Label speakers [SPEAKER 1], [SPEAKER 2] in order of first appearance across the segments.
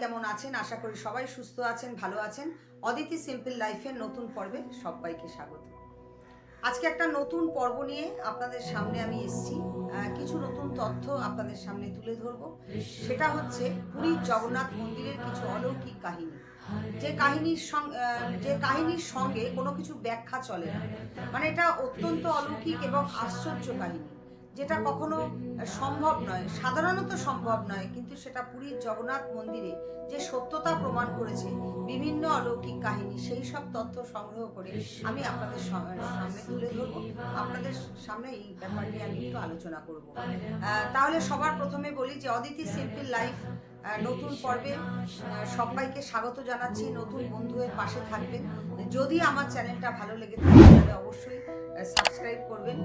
[SPEAKER 1] কেমন আছেন? আশা করি সবাই সুস্থ আছেন, ভালো আছেন। অদিতি সিম্পল লাইফের নতুন পর্বে সবাইকে স্বাগত। আজকে একটা নতুন পর্ব নিয়ে আপনাদের সামনে আমি এসেছি। কিছু নতুন তথ্য আপনাদের সামনে তুলে ধরবো। সেটা হচ্ছে পুরীর জগন্নাথ মন্দিরের কিছু অলৌকিক কাহিনী। যে কাহিনীর সঙ্গে যে কাহিনীর সঙ্গে কোনো কিছু ব্যাখ্যা চলে না। মানে এটা অত্যন্ত অলৌকিক এবং আশ্চর্য কাহিনী। যেটা কখনো সম্ভব নয় সাধারণত সম্ভব নয় কিন্তু সেটা পুরীর জগন্নাথ মন্দিরে যে সত্যতা প্রমাণ করেছে বিভিন্ন অলৌকিক কাহিনী সেই সব তথ্য সংগ্রহ করে আমি আপনাদের সামনে তুলে ধরবো। আপনাদের সামনে এই ব্যাপার নিয়ে আমি একটু আলোচনা করব। তাহলে সবার প্রথমে বলি যে অদিতি সিম্পল লাইফ নতুন পর্বে সবাইকে স্বাগত জানাচ্ছি নতুন বন্ধুদের পাশে থাকবেন। যদি আমার চ্যানেলটা ভালো লেগে থাকে তাহলে অবশ্যই সাবস্ক্রাইব করবেন।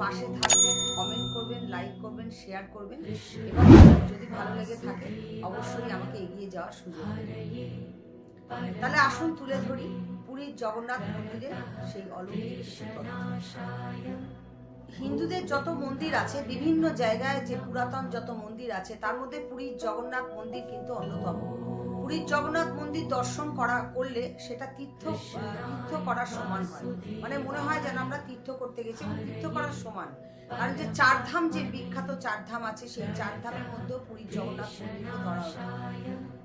[SPEAKER 1] পাশে থাকবেন কমেন্ট করবেন লাইক করবেন শেয়ার করবেন। এবং যদি ভালো লেগে থাকে, অবশ্যই আমাকে এগিয়ে যাওয়ার সুযোগ তাহলে আসুন তুলে ধরি পুরীর জগন্নাথ মন্দিরের সেই অলৌকিক হিন্দুদের যত মন্দির আছে, বিভিন্ন জায়গায় যে পুরাতন যত মন্দির আছে, তার মধ্যে পুরীর জগন্নাথ মন্দির কিন্তু অন্যতম। পুরীর জগন্নাথ মন্দির দর্শন করা, করলে সেটা তীর্থ তীর্থ করার সমান হয়। মানে মনে হয় যেন আমরা তীর্থ করতে গেছি তীর্থ করার সমান। কারণ যে চারধাম, যে বিখ্যাত চারধাম আছে, সেই চারধামের মধ্যেও পুরীর জগন্নাথ মন্দিরকে ধরা হয়।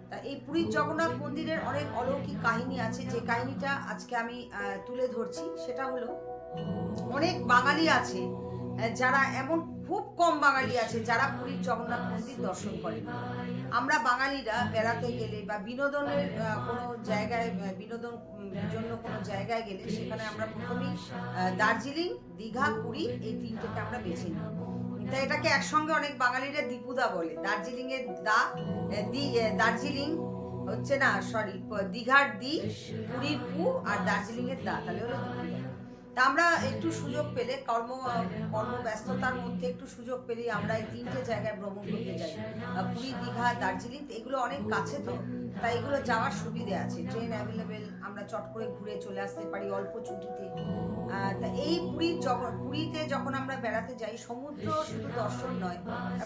[SPEAKER 1] তা এই পুরীর জগন্নাথ মন্দিরের অনেক অলৌকিক কাহিনী আছে। যে কাহিনীটা আজকে আমি তুলে ধরছি, সেটা হলো অনেক বাঙালি আছে যারা এমন খুব কম বাঙালি আছে যারা পুরীর জগন্নাথ মন্দির দর্শন করেন। আমরা বাঙালিরা বেড়াতে গেলে বা বিনোদনের কোনো জায়গায় বিনোদন জন্য কোনো জায়গায় গেলে সেখানে আমরা প্রথমেই দার্জিলিং, দীঘা, পুরী এই তিনটেকে আমরা বেছে নিই তা এটাকে একসঙ্গে অনেক বাঙালিরা দীপুদা বলে। দার্জিলিং এর দা দি দার্জিলিং হচ্ছে না সরি দীঘার দি, পুরীর পু আর দার্জিলিং এর দা। তাহলে হলো তা আমরা একটু সুযোগ পেলে কর্ম, কর্মব্যস্ততার মধ্যে একটু সুযোগ পেলে আমরা এই তিনটে জায়গায় ভ্রমণ করতে যাই। পুরী, দীঘা, দার্জিলিং, এগুলো অনেক কাছে তো, তাই এগুলো যাওয়ার সুবিধে আছে। ট্রেন অ্যাভেলেবেল আমরা চট করে ঘুরে চলে আসতে পারি অল্প ছুটিতে। তা এই পুরীর যখন, পুরীতে যখন আমরা বেড়াতে যাই, সমুদ্র শুধু দর্শন নয়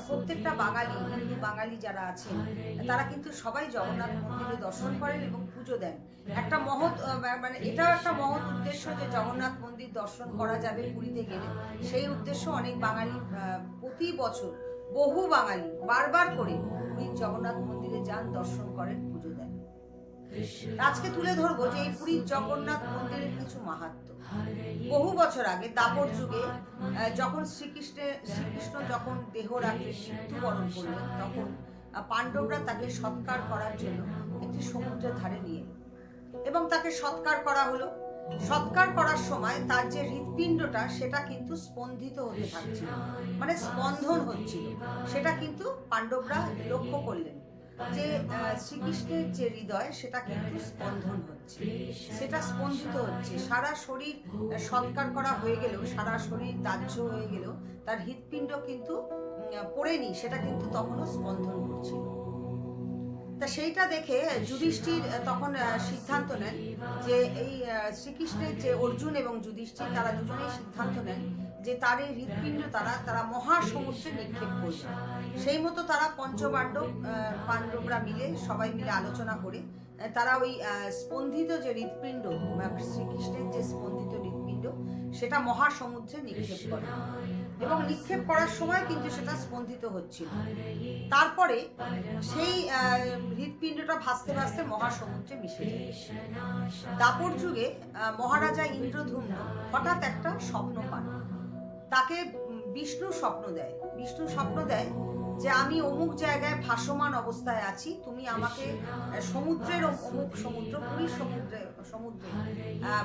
[SPEAKER 1] প্রত্যেকটা বাঙালি, হিন্দু বাঙালি যারা আছেন, তারা কিন্তু সবাই জগন্নাথ মন্দিরে দর্শন করেন এবং পুজো দেন। একটা মহৎ মানে এটাও একটা মহৎ উদ্দেশ্য যে জগন্নাথ মন্দির দর্শন করা যাবে পুরীতে গেলে। সেই উদ্দেশ্য অনেক বাঙালি প্রতি বছর বহু বাঙালি বারবার করে পুরীর জগন্নাথ মন্দিরে যান, দর্শন করেন, পুজো আজকে তুলে ধরবো যে এই পুরীর জগন্নাথ মন্দিরের কিছু মাহাত্ম্য বহু বছর আগে দাপর যুগে যখন শ্রীকৃষ্ণের শ্রীকৃষ্ণ যখন দেহ রাখে মৃত্যুবরণ করলেন, তখন পাণ্ডবরা তাকে সৎকার করার জন্য একটি সমুদ্রের ধারে নিয়ে এবং তাকে সৎকার করা হলো। সৎকার করার সময় তার যে হৃৎপিণ্ডটা, সেটা কিন্তু স্পন্দিত হতে থাকছিল। মানে স্পন্দন হচ্ছিল। সেটা কিন্তু পাণ্ডবরা লক্ষ্য করলেন। যে শ্রীকৃষ্ণের যে হৃদয়, সেটা কিন্তু স্পন্দন হচ্ছে। সেটা স্পন্দিত হচ্ছে। সারা শরীর সৎকার করা হয়ে গেলেও, সারা শরীর দাহ্য হয়ে গেলেও, তার হৃৎপিণ্ড কিন্তু পড়েনি, সেটা কিন্তু তখনও স্পন্দন করছিল তা সেইটা দেখে যুধিষ্ঠির তখন সিদ্ধান্ত নেন যে, এই শ্রীকৃষ্ণের যে অর্জুন এবং যুধিষ্ঠির, তারা দুজনেই সিদ্ধান্ত নেন যে তার এই হৃৎপিণ্ড তারা তারা মহাসমুদ্রে নিক্ষেপ করবে সেই মতো তারা পঞ্চপাণ্ডব পাণ্ডবরা মিলে, সবাই মিলে আলোচনা করে তারা ওই স্পন্দিত যে হৃৎপিণ্ড শ্রীকৃষ্ণের যে স্পন্দিত হৃৎপিণ্ড, সেটা মহাসমুদ্রে নিক্ষেপ করে। এবং নিক্ষেপ করার সময় কিন্তু সেটা স্পন্দিত হচ্ছিল। তারপরে সেই হৃৎপিণ্ডটা ভাসতে ভাসতে মহাসমুদ্রে মিশে যায়। দাপর যুগে মহারাজা ইন্দ্রধূম্ন হঠাৎ একটা স্বপ্ন পান। তাকে বিষ্ণু স্বপ্ন দেয়। বিষ্ণু স্বপ্ন দেয় যে আমি অমুক জায়গায় ভাসমান অবস্থায় আছি, তুমি আমাকে সমুদ্রের অমুক সমুদ্র পুরীর সমুদ্রে, সমুদ্র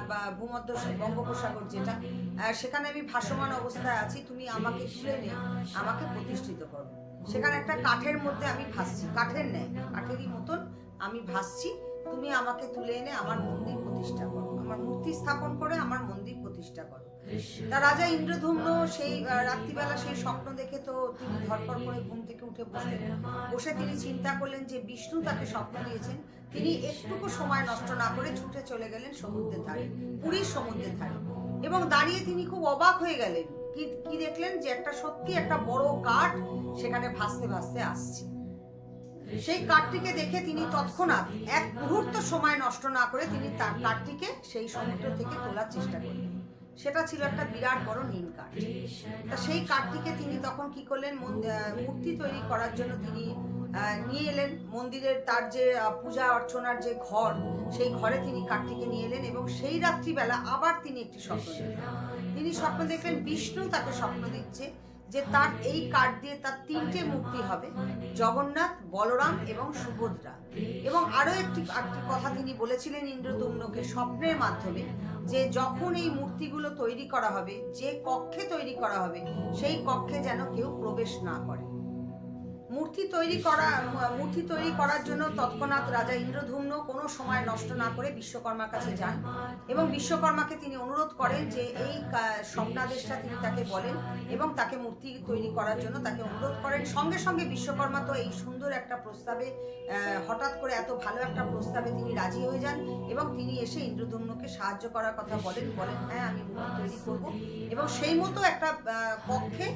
[SPEAKER 1] বা ভূমধ্য বঙ্গোপসাগর যেটা সেখানে আমি ভাসমান অবস্থায় আছি, তুমি আমাকে তুলে নে, আমাকে প্রতিষ্ঠিত করো। সেখানে একটা কাঠের মধ্যে আমি ভাসছি, কাঠের নেয় কাঠেরই মতন আমি ভাসছি, তুমি আমাকে তুলে এনে আমার মন্দির প্রতিষ্ঠা করো। আমার মূর্তি স্থাপন করে আমার মন্দির প্রতিষ্ঠা করো। তা রাজা ইন্দ্রধূম্ন সেই রাত্রিবেলা সেই স্বপ্ন দেখে তো তিনি ধরপড় করে ঘুম থেকে উঠে বসলেন। বসে তিনি চিন্তা করলেন যে বিষ্ণু তাকে স্বপ্ন দিয়েছেন। তিনি একটুকু সময় নষ্ট না করে ছুটে চলে গেলেন সমুদ্রের ধারে পুরীর সমুদ্রের ধারে। এবং দাঁড়িয়ে তিনি খুব অবাক হয়ে গেলেন। কি কি দেখলেন যে একটা সত্যি একটা বড় কাঠ সেখানে ভাসতে ভাসতে আসছে। সেই কাঠটিকে দেখে তিনি তৎক্ষণাৎ এক মুহূর্ত সময় নষ্ট না করে তিনি তার কাঠটিকে সেই সমুদ্র থেকে তোলার চেষ্টা করলেন। সেটা ছিল একটা বিরাট বড় নীল কাঠ। তা সেই কাঠটিকে তিনি তখন কি করলেন? মূর্তি তৈরি করার জন্য তিনি নিয়ে এলেন। মন্দিরের তার যে পূজা অর্চনার যে ঘর, সেই ঘরে তিনি কাঠটিকে নিয়ে এলেন এবং সেই রাত্রিবেলা আবার তিনি একটি স্বপ্ন দেখলেন। তিনি স্বপ্ন দেখলেন, বিষ্ণু তাকে স্বপ্ন দিচ্ছে। যে তার এই কার্ড দিয়ে তার তিনটে মুক্তি হবে, জগন্নাথ, বলরাম এবং সুভদ্রা। এবং আরও একটি একটি কথা তিনি বলেছিলেন ইন্দ্রদুগ্নকে স্বপ্নের মাধ্যমে, যে যখন এই মূর্তিগুলো তৈরি করা হবে, যে কক্ষে তৈরি করা হবে, সেই কক্ষে যেন কেউ প্রবেশ না করে। মূর্তি তৈরি করা, মূর্তি তৈরি করার জন্য তৎক্ষণাৎ রাজা ইন্দ্রধূম্ন কোনো সময় নষ্ট না করে বিশ্বকর্মার কাছে যান এবং বিশ্বকর্মাকে তিনি অনুরোধ করেন যে এই স্বপ্নাদেশটা তিনি তাকে বলেন এবং তাকে মূর্তি তৈরি করার জন্য তাকে অনুরোধ করেন। সঙ্গে সঙ্গে বিশ্বকর্মা তো এই সুন্দর একটা প্রস্তাবে হঠাৎ করে এত ভালো একটা প্রস্তাবে তিনি রাজি হয়ে যান এবং তিনি এসে ইন্দ্রধূম্নকে সাহায্য করার কথা বলেন বলেন হ্যাঁ আমি মূর্তি তৈরি করব। এবং সেই মতো একটা কক্ষে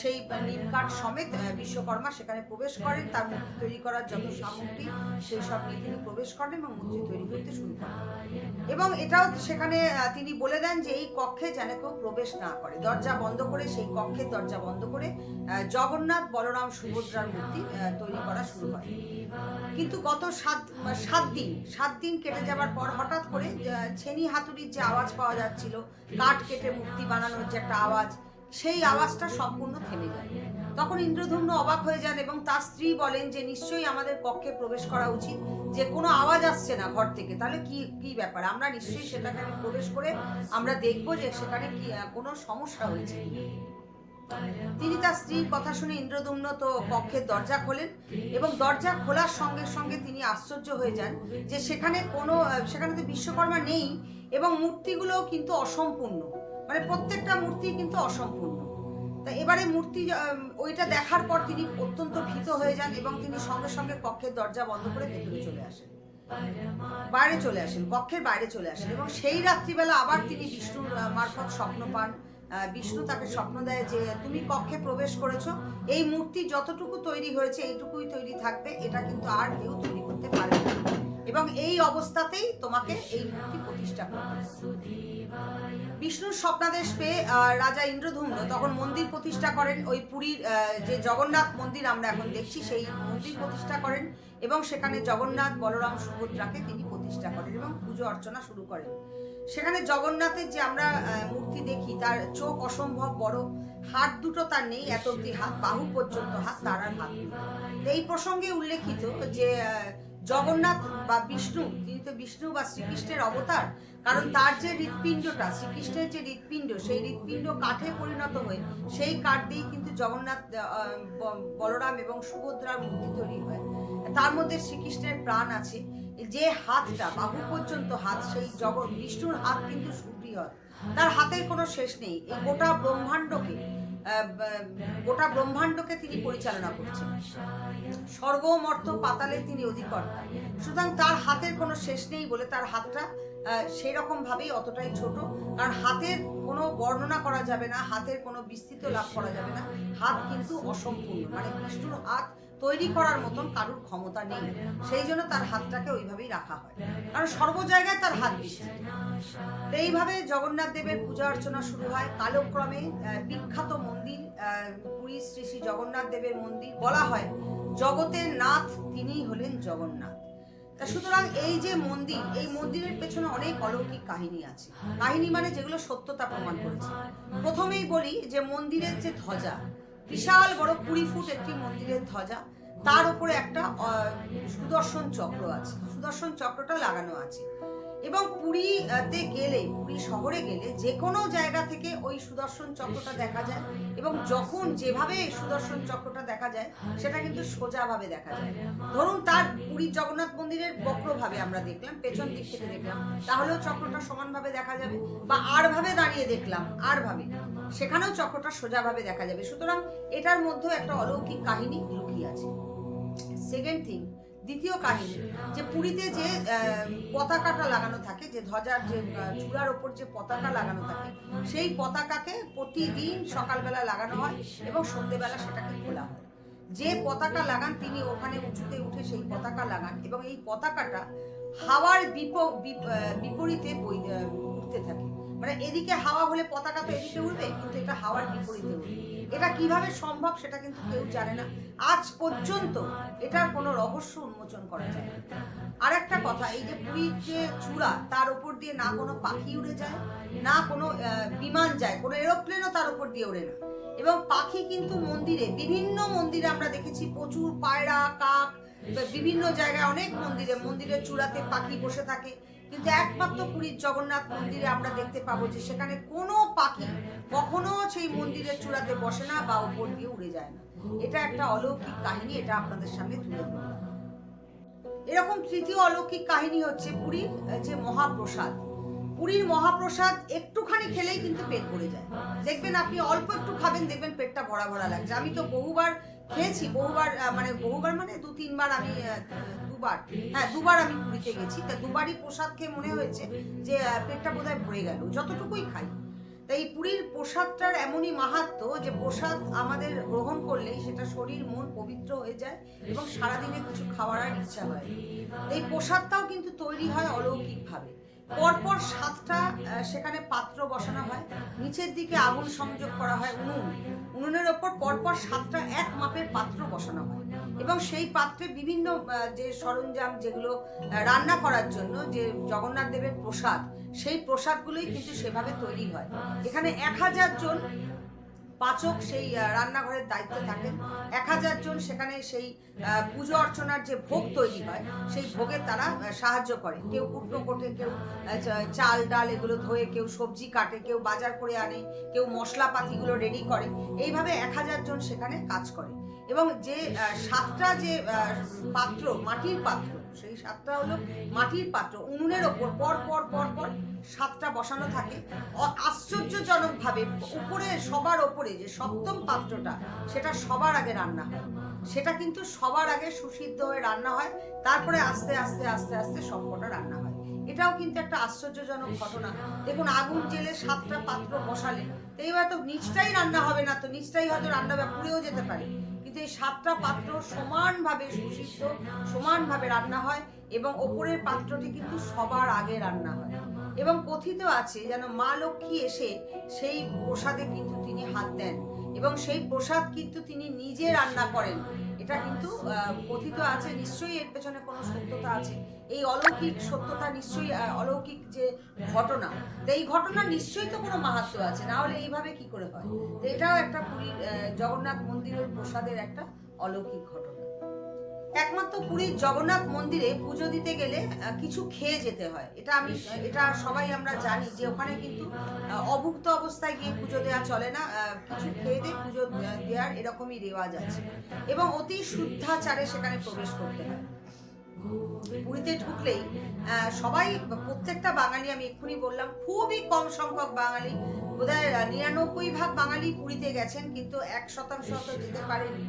[SPEAKER 1] সেই নীলকাঠ সমেত বিশ্বকর্মা সেখানে প্রবেশ করেন, তার মূর্তি তৈরি করার যত সামগ্রী, সেই সব নিয়ে তিনি প্রবেশ করেন এবং মূর্তি তৈরি করতে শুরু করেন। এবং এটাও সেখানে তিনি বলে দেন যে এই কক্ষে যেন কেউ প্রবেশ না করে। দরজা বন্ধ করে, সেই কক্ষের দরজা বন্ধ করে জগন্নাথ বলরাম সুভদ্রার মূর্তি তৈরি করা শুরু হয়। কিন্তু গত সাত সাত দিন সাত দিন কেটে যাবার পর হঠাৎ করে ছেনি হাতুড়ির যে আওয়াজ পাওয়া যাচ্ছিল, কাঠ কেটে মূর্তি বানানোর যে একটা আওয়াজ সেই আওয়াজটা সম্পূর্ণ থেমে যায়। তখন ইন্দ্রধূম্ন অবাক হয়ে যান এবং তার স্ত্রী বলেন যে, নিশ্চয়ই আমাদের কক্ষে প্রবেশ করা উচিত। যে, কোনো আওয়াজ আসছে না ঘর থেকে। তাহলে কি কি ব্যাপার? আমরা নিশ্চয়ই সেটাকে প্রবেশ করে আমরা দেখব যে সেখানে কি কোনো সমস্যা হয়েছে তিনি তার স্ত্রীর কথা শুনে ইন্দ্রদুম্ন তো কক্ষের দরজা খোলেন এবং দরজা খোলার সঙ্গে সঙ্গে তিনি আশ্চর্য হয়ে যান যে, সেখানে কোনো সেখানে তো বিশ্বকর্মা নেই এবং মূর্তিগুলোও কিন্তু অসম্পূর্ণ। মানে প্রত্যেকটা মূর্তি কিন্তু অসম্পূর্ণ। তা এবারে মূর্তি ওইটা দেখার পর তিনি অত্যন্ত ভীত হয়ে যান এবং তিনি সঙ্গে সঙ্গে কক্ষের দরজা বন্ধ করে ভেতরে চলে আসেন। বাইরে চলে আসেন, কক্ষের বাইরে চলে আসেন এবং সেই রাত্রিবেলা আবার তিনি বিষ্ণুর মারফত স্বপ্ন পান। বিষ্ণু তাকে স্বপ্ন দেয় যে, তুমি কক্ষে প্রবেশ করেছ, এই মূর্তি যতটুকু তৈরি হয়েছে এইটুকুই তৈরি থাকবে, এটা কিন্তু আর কেউ তৈরি করতে পারবে না। এবং এই অবস্থাতেই তোমাকে এই মূর্তি প্রতিষ্ঠা করতে। বিষ্ণুর স্বপ্নাদেশ পেয়ে রাজা ইন্দ্রধূম্ন তখন মন্দির প্রতিষ্ঠা করেন। ওই পুরীর যে জগন্নাথ মন্দির আমরা এখন দেখছি, সেই মন্দির প্রতিষ্ঠা করেন এবং সেখানে জগন্নাথ, বলরাম, সুভদ্রাকে তিনি প্রতিষ্ঠা করেন এবং পুজো অর্চনা শুরু করেন। সেখানে জগন্নাথের যে আমরা মূর্তি দেখি, তার চোখ অসম্ভব বড়। হাত দুটো তার নেই, এত অব্দি হাত, বাহু পর্যন্ত হাত তার আর হাত এই প্রসঙ্গে উল্লেখিত যে জগন্নাথ বা বিষ্ণু তিনি তো বিষ্ণু বা শ্রীকৃষ্ণের অবতার, কারণ তার যে হৃৎপিণ্ডটা, শ্রীকৃষ্ণের যে হৃৎপিণ্ড, সেই হৃৎপিণ্ড কাঠে পরিণত হয়ে, সেই কাঠ দিয়েই কিন্তু জগন্নাথ বলরাম এবং সুভদ্রার মূর্তি তৈরি হয়। তার মধ্যে শ্রীকৃষ্ণের প্রাণ আছে। যে হাতটা, বাহু পর্যন্ত হাত, সেই জগৎ, বিষ্ণুর হাত কিন্তু সুবৃহৎ তার হাতের কোনো শেষ নেই। এই গোটা ব্রহ্মাণ্ডকে গোটা ব্রহ্মাণ্ডকে তিনি পরিচালনা করছেন। স্বর্গ মর্ত পাতালে তিনি অধিকর্তা। সুতরাং তার হাতের কোনো শেষ নেই বলে তার হাতটা সেই রকম ভাবেই অতটাই ছোট। কারণ হাতের কোনো বর্ণনা করা যাবে না, হাতের কোনো বিস্তৃত লাভ করা যাবে না। হাত কিন্তু অসম্পূর্ণ। মানে বিষ্ণুর হাত তৈরি করার মতন কারুর ক্ষমতা নেই। সেই জন্য তার হাতটাকে ওইভাবেই রাখা হয়। কারণ সর্ব জায়গায় তার হাত বিস্তৃত এইভাবে জগন্নাথ দেবের পূজা অর্চনা শুরু হয়। কালক্রমে বিখ্যাত মন্দির পুরী শ্রী শ্রী জগন্নাথ দেবের মন্দির বলা হয় জগতের নাথ, তিনিই হলেন জগন্নাথ। তা সুতরাং এই যে মন্দির, এই মন্দিরের পেছনে অনেক অলৌকিক কাহিনী আছে। কাহিনী মানে যেগুলো সত্যতা প্রমাণ করেছে। প্রথমেই বলি যে মন্দিরের যে ধ্বজা বিশাল বড় কুড়ি ফুট একটি মন্দিরের ধ্বজা। তার উপরে একটা সুদর্শন চক্র আছে। সুদর্শন চক্রটা লাগানো আছে। এবং পুরীতে গেলে, পুরী শহরে গেলে যে কোনো জায়গা থেকে ওই সুদর্শন চক্রটা দেখা যায় এবং যখন যেভাবে সুদর্শন চক্রটা দেখা যায়, সেটা কিন্তু সোজাভাবে দেখা যায়। ধরুন তার পুরীর জগন্নাথ মন্দিরের বক্রভাবে আমরা দেখলাম, পেছন দিক থেকে দেখলাম, তাহলেও চক্রটা সমানভাবে দেখা যাবে বা আর ভাবে দাঁড়িয়ে দেখলাম আর ভাবে সেখানেও চক্রটা সোজাভাবে দেখা যাবে। সুতরাং এটার মধ্যে একটা অলৌকিক কাহিনী লুকিয়ে আছে। সেকেন্ড থিং দ্বিতীয় কাহিনী, যে পুরীতে যে পতাকাটা লাগানো থাকে, যে ধ্বজার যে চূড়ার ওপর যে পতাকা লাগানো থাকে, সেই পতাকাকে প্রতিদিন সকালবেলা লাগানো হয় এবং সন্ধেবেলা সেটাকে খোলা হয়। যে পতাকা লাগান তিনি ওখানে উঁচুতে উঠে সেই পতাকা লাগান এবং এই পতাকাটা হাওয়ার বিপ- বিপ- বিপরীতে উঠতে থাকে। মানে এদিকে হাওয়া হলে পতাকা তো এদিকে উঠবে, কিন্তু এটা হাওয়ার বিপরীতে উঠবে। এটা কীভাবে সম্ভব সেটা কিন্তু কেউ জানে না। আজ পর্যন্ত এটার কোনো রহস্য উন্মোচন করা যায় আর একটা কথা, এই যে পুরীর যে চূড়া, তার উপর দিয়ে না কোনো পাখি উড়ে যায়, না কোনো বিমান যায়, কোনো এরোপ্লেনও তার উপর দিয়ে ওড়ে না। এবং পাখি কিন্তু মন্দিরে, বিভিন্ন মন্দিরে আমরা দেখেছি প্রচুর পায়রা, কাক বিভিন্ন জায়গায় অনেক মন্দিরে, মন্দিরের চূড়াতে পাখি বসে থাকে। কিন্তু একমাত্র পুরীর জগন্নাথ মন্দিরে আমরা দেখতে পাবো যে সেখানে কোনো পাখি কখনো সেই মন্দিরের চূড়াতে বসে না বা উপর দিয়ে উড়ে যায় না। এটা একটা অলৌকিক কাহিনী, এটা আপনাদের সামনে তুলে ধরলাম এরকম তৃতীয় অলৌকিক কাহিনী হচ্ছে পুরীর যে মহাপ্রসাদ। পুরীর মহাপ্রসাদ একটুখানি খেলেই কিন্তু পেট ভরে যায়। দেখবেন আপনি অল্প একটু খাবেন, দেখবেন পেটটা ভরা ভরা লাগছে। আমি তো বহুবার খেয়েছি, বহুবার মানে বহুবার মানে দু তিনবার আমি দুবার। হ্যাঁ দুবার আমি পুরীতে গেছি। তা দুবারই প্রসাদ খেয়ে মনে হয়েছে যে পেটটা বোধহয় ভরে গেল, যতটুকুই খাই। তাই এই পুরীর প্রসাদটার এমনই মাহাত্ম যে, প্রসাদ আমাদের গ্রহণ করলেই সেটা শরীর, মন পবিত্র হয়ে যায় এবং সারাদিনে কিছু খাওয়ার আর ইচ্ছা হয় এই প্রসাদটাও কিন্তু তৈরি হয় অলৌকিকভাবে। পরপর সাতটা সেখানে পাত্র বসানো হয়। নিচের দিকে আগুন সংযোগ করা হয় উনুন। উনুনের ওপর পরপর সাতটা এক মাপের পাত্র বসানো হয়। এবং সেই পাত্রে বিভিন্ন যে সরঞ্জাম যেগুলো রান্না করার জন্য যে জগন্নাথ দেবের প্রসাদ সেই প্রসাদগুলোই কিন্তু সেভাবে তৈরি হয়। এখানে এক হাজার জন পাচক সেই রান্নাঘরের দায়িত্বে থাকেন। এক হাজার জন সেখানে সেই পুজো অর্চনার যে ভোগ তৈরি হয় সেই ভোগের তারা সাহায্য করে। কেউ কুটনো কোটে কেউ চাল ডাল এগুলো ধোয়ে কেউ সবজি কাটে কেউ বাজার করে আনে কেউ মশলাপাতিগুলো রেডি করে। এইভাবে এক হাজার জন সেখানে কাজ করে। এবং যে সাতটা যে পাত্র, মাটির পাত্র, সেই সাতটা হলো মাটির পাত্র, উনুনের ওপর, পর পর পর পর সাতটা বসানো থাকে। আশ্চর্যজনকভাবে উপরে, সবার ওপরে যে সপ্তম পাত্রটা, সেটা সবার আগে রান্না হয়। সেটা কিন্তু সবার আগে সুসিদ্ধ হয়ে রান্না হয়, তারপরে আস্তে আস্তে আস্তে আস্তে সবকটা রান্না হয়। এটাও কিন্তু একটা আশ্চর্যজনক ঘটনা। দেখুন, আগুন জেলে সাতটা পাত্র বসালে, তো তো নিচটাই রান্না হবে না, তো নিচটাই হয়তো রান্না পুড়েও যেতে পারে। কিন্তু সাতটা পাত্র সমানভাবে সুসিদ্ধ, সমানভাবে রান্না হয় এবং ওপরের পাত্রটি কিন্তু সবার আগে রান্না হয়। এবং কথিত আছে যেন মা লক্ষ্মী এসে সেই প্রসাদে কিন্তু তিনি হাত দেন এবং সেই প্রসাদ কিন্তু তিনি নিজে রান্না করেন। এটা কিন্তু কথিত আছে, নিশ্চয়ই এর পেছনে কোনো সত্যতা আছে। এই অলৌকিক সত্যতা নিশ্চয়ই অলৌকিক যে ঘটনা এই ঘটনা নিশ্চয়ই তো কোনো মাহাত্ম আছে। না হলে এইভাবে কি করে হয়? তো এটাও একটা পুরীর জগন্নাথ মন্দিরের প্রসাদের একটা অলৌকিক ঘটনা। একমাত্র পুরীর জগন্নাথ মন্দিরে পুজো দিতে গেলে কিছু খেয়ে যেতে হয়। এটা আমি, এটা সবাই আমরা জানি যে ওখানে কিন্তু অভুক্ত অবস্থায় গিয়ে পুজো দেওয়া চলে না। কিছু খেয়ে দিয়ে পুজো দেওয়ার এরকমই রেওয়াজ আছে। এবং অতি শুদ্ধাচারে সেখানে প্রবেশ করতে হয়। পুরীতে ঢুকলেই সবাই প্রত্যেকটা বাঙালি, আমি এক্ষুনি বললাম, খুবই কম সংখ্যক বাঙালি। বোধহয় নিরানব্বই ভাগ বাঙালি পুরীতে গেছেন, কিন্তু এক শতাংশ হয়তো যেতে পারেনি।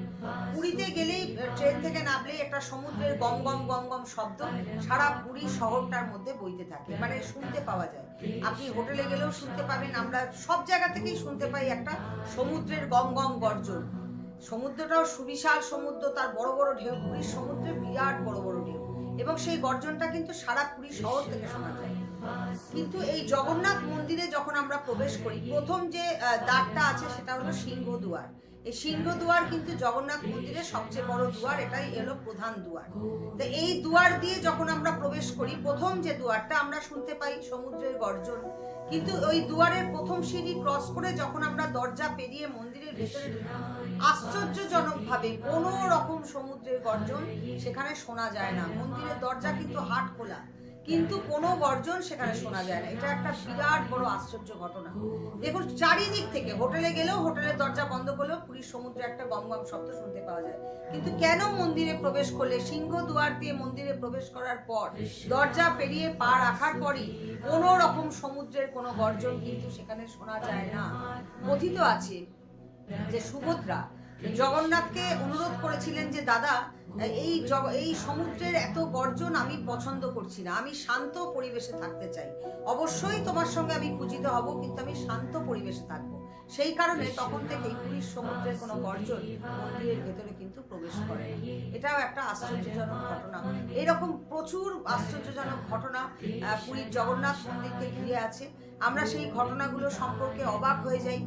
[SPEAKER 1] পুরীতে গেলেই ট্রেন থেকে নামলেই একটা সমুদ্রের গম গম গম গম শব্দ সারা পুরী শহরটার মধ্যে বইতে থাকে। মানে শুনতে পাওয়া যায়। আপনি হোটেলে গেলেও শুনতে পাবেন, আমরা সব জায়গা থেকেই শুনতে পাই একটা সমুদ্রের গম গম গর্জন। সমুদ্রটাও সুবিশাল সমুদ্র, তার বড় বড় ঢেউ, পুরীর সমুদ্রে বিরাট বড় বড় এবং সেই গর্জনটা কিন্তু সারা পুরী শহর থেকে শোনা যায়। কিন্তু এই জগন্নাথ মন্দিরে যখন আমরা প্রবেশ করি প্রথম যে দ্বারটা আছে সেটা হলো সিংহ দুয়ার। এই সিংহ দুয়ার কিন্তু জগন্নাথ মন্দিরের সবচেয়ে বড় দুয়ার এটাই এলো প্রধান দুয়ার। তো এই দুয়ার দিয়ে যখন আমরা প্রবেশ করি প্রথম যে দুয়ারটা আমরা শুনতে পাই সমুদ্রের গর্জন। কিন্তু ওই দুয়ারের প্রথম সিঁড়ি ক্রস করে যখন আমরা দরজা পেরিয়ে মন্দিরের ভেতরে ঢুকি, আশ্চর্যজনকভাবে কোনো রকম সমুদ্রের গর্জন সেখানে শোনা যায় না। মন্দিরের দরজা কিন্তু হাট খোলা, কিন্তু কোনো গর্জন সেখানে শোনা যায় না। এটা একটা বিরাট বড় আশ্চর্য ঘটনা। দেখুন, চারিদিক থেকে, হোটেলে গেলেও হোটেলের দরজা বন্ধ করলেও পুরীর সমুদ্রে একটা গম গম শব্দ শুনতে পাওয়া যায়। কিন্তু কেন মন্দিরে প্রবেশ করলে? সিংহ দুয়ার দিয়ে মন্দিরে প্রবেশ করার পর, দরজা পেরিয়ে পা রাখার পরই কোনো রকম সমুদ্রের কোনো গর্জন কিন্তু সেখানে শোনা যায় না। কথিত আছে যে সুভদ্রা জগন্নাথকে অনুরোধ করেছিলেন যে দাদা এই এই সমুদ্রের এত গর্জন আমি পছন্দ করছি না। আমি শান্ত পরিবেশে থাকতে চাই। অবশ্যই তোমার সঙ্গে আমি পূজিত হব কিন্তু আমি শান্ত পরিবেশে থাকব। সেই কারণে তখন থেকেই পুরীর সমুদ্রের কোনো গর্জন মন্দিরের ভেতরে কিন্তু প্রবেশ করে এটাও একটা আশ্চর্যজনক ঘটনা। এরকম প্রচুর আশ্চর্যজনক ঘটনা পুরীর জগন্নাথ মন্দিরকে ঘিরে আছে। আমরা সেই ঘটনাগুলো সম্পর্কে অবাক হয়ে যাই।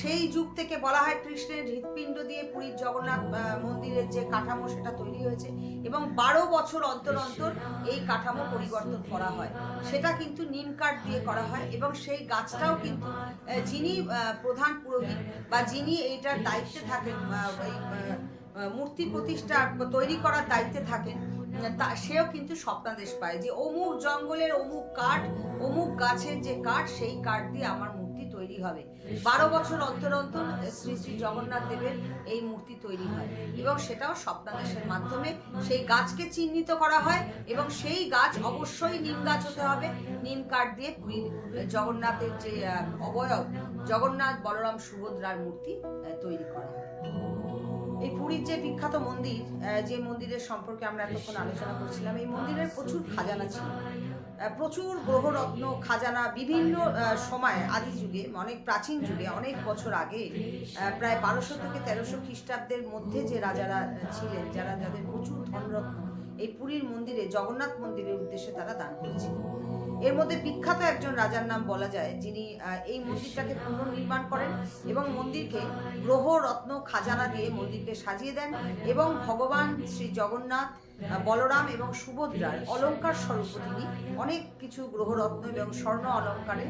[SPEAKER 1] সেই যুগ থেকে বলা হয় কৃষ্ণের হৃৎপিণ্ড দিয়ে পুরীর জগন্নাথ মন্দিরের যে কাঠামো সেটা তৈরি হয়েছে এবং বারো বছর অন্তর অন্তর এই কাঠামো পরিবর্তন করা হয়। সেটা কিন্তু নিম কাঠ দিয়ে করা হয় এবং সেই গাছটাও কিন্তু যিনি প্রধান পুরোহিত বা যিনি এইটার দায়িত্বে থাকেন মূর্তি প্রতিষ্ঠা তৈরি করার দায়িত্বে থাকেন তা সেও কিন্তু স্বপ্নাদেশ পায় যে অমুক জঙ্গলের অমুক কাঠ অমুক গাছের যে কাঠ সেই কাঠ দিয়ে আমার মূর্তি তৈরি হবে। বারো বছর অন্তর অন্তর শ্রী শ্রী জগন্নাথ দেবের এই মূর্তি তৈরি হয় এবং সেটাও স্বপ্নাদেশের মাধ্যমে। সেই গাছকে চিহ্নিত করা হয় এবং সেই গাছ অবশ্যই নিম গাছ হতে হবে। নিম কাঠ দিয়ে জগন্নাথের যে অবয়ব জগন্নাথ বলরাম সুভদ্রার মূর্তি তৈরি করা হয়। এই পুরীর যে বিখ্যাত মন্দির যে মন্দিরের সম্পর্কে আমরা এতক্ষণ আলোচনা করছিলাম এই মন্দিরের প্রচুর খাজানা ছিল। প্রচুর গ্রহরত্ন খাজানা বিভিন্ন সময় আদি যুগে অনেক প্রাচীন যুগে অনেক বছর আগে প্রায় বারোশো থেকে তেরোশো খ্রিস্টাব্দের মধ্যে যে রাজারা ছিলেন যারা যাদের প্রচুর ধনরত্ন এই পুরীর মন্দিরে জগন্নাথ মন্দিরের উদ্দেশ্যে তারা দান করেছিলেন। এর মধ্যে বিখ্যাত একজন রাজার নাম বলা যায়, যিনি এই মন্দিরটাকে পুনর্নির্মাণ করেন এবং মন্দিরকে গ্রহ রত্ন খাজানা দিয়ে মন্দিরকে সাজিয়ে দেন এবং ভগবান শ্রী জগন্নাথ বলরাম এবং সুভদ্রার অলঙ্কার স্বরূপ তিনি অনেক কিছু গ্রহরত্ন এবং স্বর্ণ অলঙ্কারে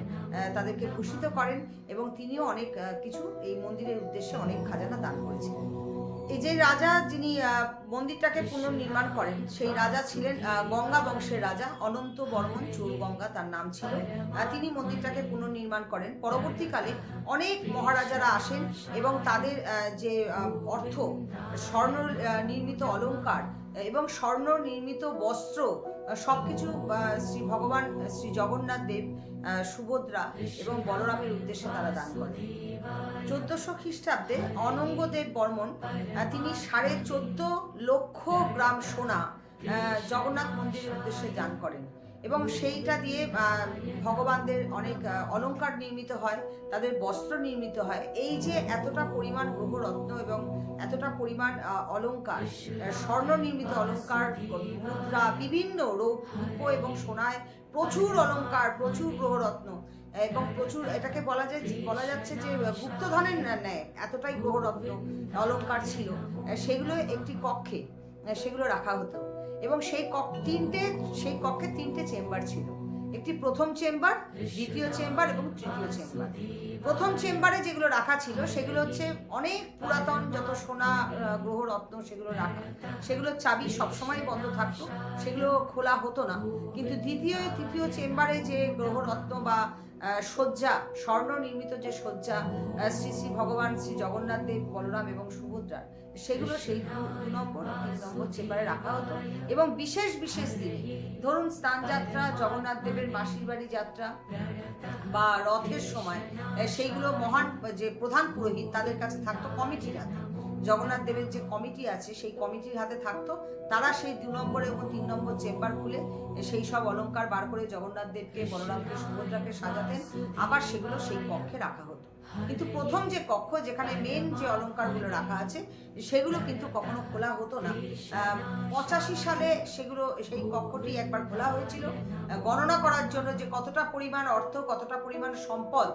[SPEAKER 1] তাদেরকে ভূষিত করেন এবং তিনিও অনেক কিছু এই মন্দিরের উদ্দেশ্যে অনেক খাজানা দান করেছিলেন এই যে রাজা যিনি মন্দিরটাকে পুনর্নির্মাণ করেন সেই রাজা ছিলেন গঙ্গা বংশের রাজা অনন্ত বর্মন চোর গঙ্গা তার নাম ছিল। তিনি মন্দিরটাকে পুনর্নির্মাণ করেন। পরবর্তীকালে অনেক মহারাজারা আসেন এবং তাদের যে অর্থ স্বর্ণ নির্মিত অলংকার এবং স্বর্ণ নির্মিত বস্ত্র সব কিছু শ্রী ভগবান, শ্রী জগন্নাথ দেব সুভদ্রা এবং বলরামের উদ্দেশ্যে তারা দান করেন। চোদ্দশো খ্রিস্টাব্দে অনঙ্গদেব বর্মন তিনি সাড়ে চোদ্দ লক্ষ গ্রাম সোনা জগন্নাথ মন্দিরের উদ্দেশ্যে দান করেন। এবং সেইটা দিয়ে ভগবানদের অনেক অলঙ্কার নির্মিত হয়, তাদের বস্ত্র নির্মিত হয়। এই যে এতটা পরিমাণ গ্রহরত্ন এবং এতটা পরিমাণ অলঙ্কার স্বর্ণ নির্মিত অলংকার, মুদ্রা, বিভিন্ন রূপ এবং সোনায় প্রচুর অলংকার, প্রচুর গ্রহরত্ন, এবং প্রচুর এটাকে বলা যায়, বলা যাচ্ছে যে গুপ্তধনের ন্যায়, এতটাই গ্রহরত্ন অলঙ্কার ছিল সেগুলো একটি কক্ষে সেগুলো রাখা হতো। এবং সেই কক্ষ তিনটে সেই কক্ষে তিনটে চেম্বার ছিল। একটি প্রথম চেম্বার দ্বিতীয় চেম্বার এবং তৃতীয় চেম্বার। প্রথম চেম্বারে যেগুলো রাখা ছিল সেগুলো হচ্ছে অনেক পুরাতন যত সোনা আহ, গ্রহরত্ন সেগুলো রাখা। সেগুলো চাবি সবসময় বন্ধ থাকতো সেগুলো খোলা হতো না। কিন্তু দ্বিতীয় তৃতীয় চেম্বারে যে গ্রহরত্ন বা শয্যা স্বর্ণ নির্মিত যে শয্যা শ্রী শ্রী ভগবান শ্রী জগন্নাথ দেব বলরাম এবং সুভদ্রা সেগুলো সেই দু- নম্বর তিন নম্বর চেম্বারে রাখা হতো। এবং বিশেষ বিশেষ দিনে ধরুন স্নান যাত্রা জগন্নাথ দেবের মাসির বাড়ি যাত্রা বা রথের সময় সেইগুলো মহান যে প্রধান পুরোহিত তাদের কাছে থাকতো কমিটির হাতে। জগন্নাথ দেবের যে কমিটি আছে সেই কমিটির হাতে থাকতো। তারা সেই দু নম্বর এবং তিন নম্বর চেম্বার খুলে সেই সব অলংকার বার করে জগন্নাথ দেবকে বলরামকে সুভদ্রাকে সাজাতেন। আবার সেগুলো সেই কক্ষে রাখা হতো। কিন্তু প্রথম যে কক্ষ যেখানে মেন যে অলংকারগুলো রাখা আছে, সেগুলো কিন্তু কখনো খোলা হতো না। পঁচাশি সালে সেগুলো, সেই কক্ষটি একবার খোলা হয়েছিল। গণনা করার জন্য যে কতটা পরিমাণ অর্থ, কতটা পরিমাণ সম্পদ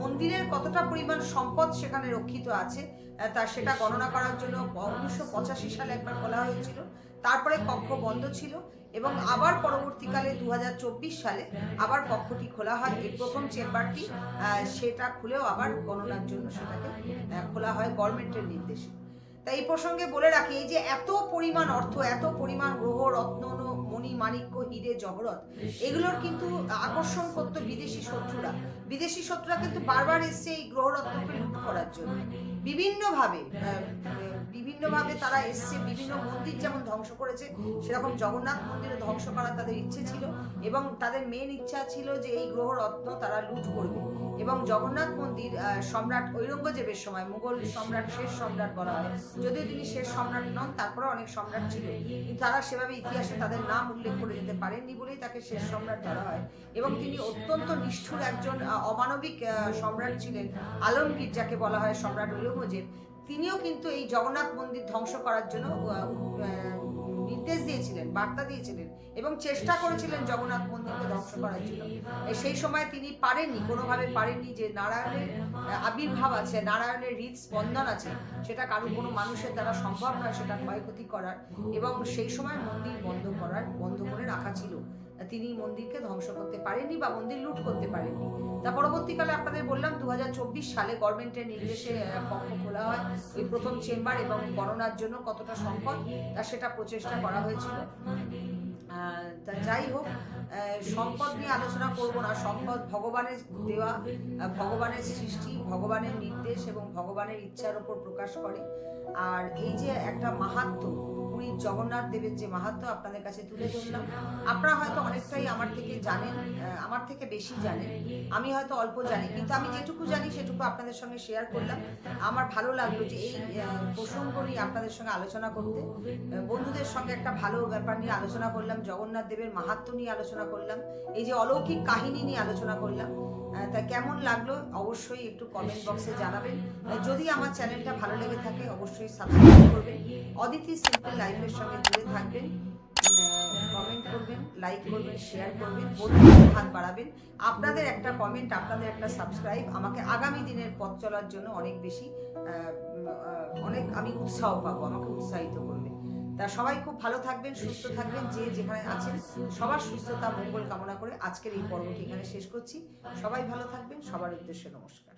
[SPEAKER 1] মন্দিরের কতটা পরিমাণ সম্পদ সেখানে রক্ষিত আছে তা সেটা গণনা করার জন্য উনিশশো পঁচাশি সালে একবার খোলা হয়েছিল। তারপরে কক্ষ বন্ধ ছিল। এবং আবার পরবর্তীকালে দুহাজার চব্বিশ সালে আবার কক্ষটি খোলা হয়। এই প্রথম চেম্বারটি সেটা খুলেও আবার গণনার জন্য সেটাকে খোলা হয় গভর্নমেন্টের নির্দেশে। তাই এই প্রসঙ্গে বলে রাখি, এই যে এত পরিমাণ অর্থ, এত পরিমাণ গ্রহ, রত্ন মণি, মাণিক্য, হিরে জহরত এগুলোর কিন্তু আকর্ষণ করতো বিদেশি শত্রুরা। বিদেশি শত্রুরা কিন্তু বারবার এসছে এই গ্রহরত্নকে লুট করার জন্য। বিভিন্নভাবে বিভিন্নভাবে তারা এসছে, বিভিন্ন মন্দির যেমন ধ্বংস করেছে, সেরকম জগন্নাথ মন্দিরও ধ্বংস করার তাদের ইচ্ছে ছিল এবং তাদের মেন ইচ্ছা ছিল যে এই গ্রহ রত্ন তারা লুট করবে। এবং জগন্নাথ মন্দির সম্রাট ঔরঙ্গজেবের সময়, মুঘল সম্রাট, শেষ সম্রাট বলা হয়। যদিও তিনি শেষ সম্রাট নন তারপরে অনেক সম্রাট ছিল। কিন্তু তারা সেভাবে ইতিহাসে তাদের নাম উল্লেখ করে যেতে পারেননি বলেই তাকে শেষ সম্রাট ধরা হয়। এবং তিনি অত্যন্ত নিষ্ঠুর একজন অমানবিক সম্রাট ছিলেন, আলমগীর, যাকে বলা হয় সম্রাট ঔরঙ্গজেব। তিনিও কিন্তু এই জগন্নাথ মন্দির ধ্বংস করার জন্য নির্দেশ দিয়েছিলেন, বার্তা দিয়েছিলেন এবং চেষ্টা করেছিলেন জগন্নাথ মন্দিরকে ধ্বংস করার জন্য। সেই সময় তিনি পারেননি, কোনোভাবে পারেননি যে নারায়ণের আবির্ভাব আছে, নারায়ণের হৃদ স্পন্দন আছে, সেটা কারও কোনো মানুষের দ্বারা সম্ভব নয় সেটা ক্ষয়ক্ষতি করার। এবং সেই সময় মন্দির বন্ধ করার, বন্ধ করে রাখা ছিল। তিনি মন্দিরকে ধ্বংস করতে পারেননি বা মন্দির লুট করতে পারেননি। তা পরবর্তীকালে আপনাদের বললাম দুহাজার চব্বিশ সালে গভর্নমেন্টের নির্দেশে কক্ষ খোলা হয়। ওই প্রথম চেম্বার এবং গণনার জন্য কতটা সম্পদ তা সেটা প্রচেষ্টা করা হয়েছিল। তা যাই হোক সম্পদ নিয়ে আলোচনা করব না। সম্পদ ভগবানের দেওয়া ভগবানের সৃষ্টি ভগবানের নির্দেশ এবং ভগবানের ইচ্ছার ওপর প্রকাশ করে। আর এই যে একটা মাহাত্ম, পুরীর জগন্নাথ দেবের যে মাহাত্ম আপনাদের কাছে তুলে ধরলাম, আপনারা হয়তো অনেকটাই আমার থেকে জানেন আমার থেকে বেশি জানেন, আমি হয়তো অল্প জানি, কিন্তু আমি যেটুকু জানি সেটুকু আপনাদের সঙ্গে শেয়ার করলাম। আমার ভালো লাগল যে এই প্রসঙ্গ নিয়ে আপনাদের সঙ্গে আলোচনা করতে। বন্ধুদের সঙ্গে একটা ভালো ব্যাপার নিয়ে আলোচনা করলাম, জগন্নাথ দেবের মাহাত্ম নিয়ে আলোচনা করলাম, এই যে অলৌকিক কাহিনী নিয়ে আলোচনা করলাম। তা কেমন লাগল? অবশ্যই একটু কমেন্ট বক্সে জানাবেন। যদি আমার চ্যানেলটা ভালো লেগে থাকে, অবশ্যই সাবস্ক্রাইব করবেন। অদিতি সিম্পল লাইফের সঙ্গে জুড়ে থাকবেন। কমেন্ট করবেন লাইক করবেন শেয়ার করবেন, বন্ধুদের হাত বাড়াবেন। আপনাদের একটা কমেন্ট আপনাদের একটা সাবস্ক্রাইব আমাকে আগামী দিনের পথ চলার জন্য অনেক বেশি অনেক আমি উৎসাহ পাবো, আমাকে উৎসাহিত করবে। তা সবাই খুব ভালো থাকবেন, সুস্থ থাকবেন, যে যেখানে আছেন, সবার সুস্থতা, মঙ্গল কামনা করে আজকের এই পর্বটি এখানে শেষ করছি। সবাই ভালো থাকবেন, সবার উদ্দেশ্যে নমস্কার।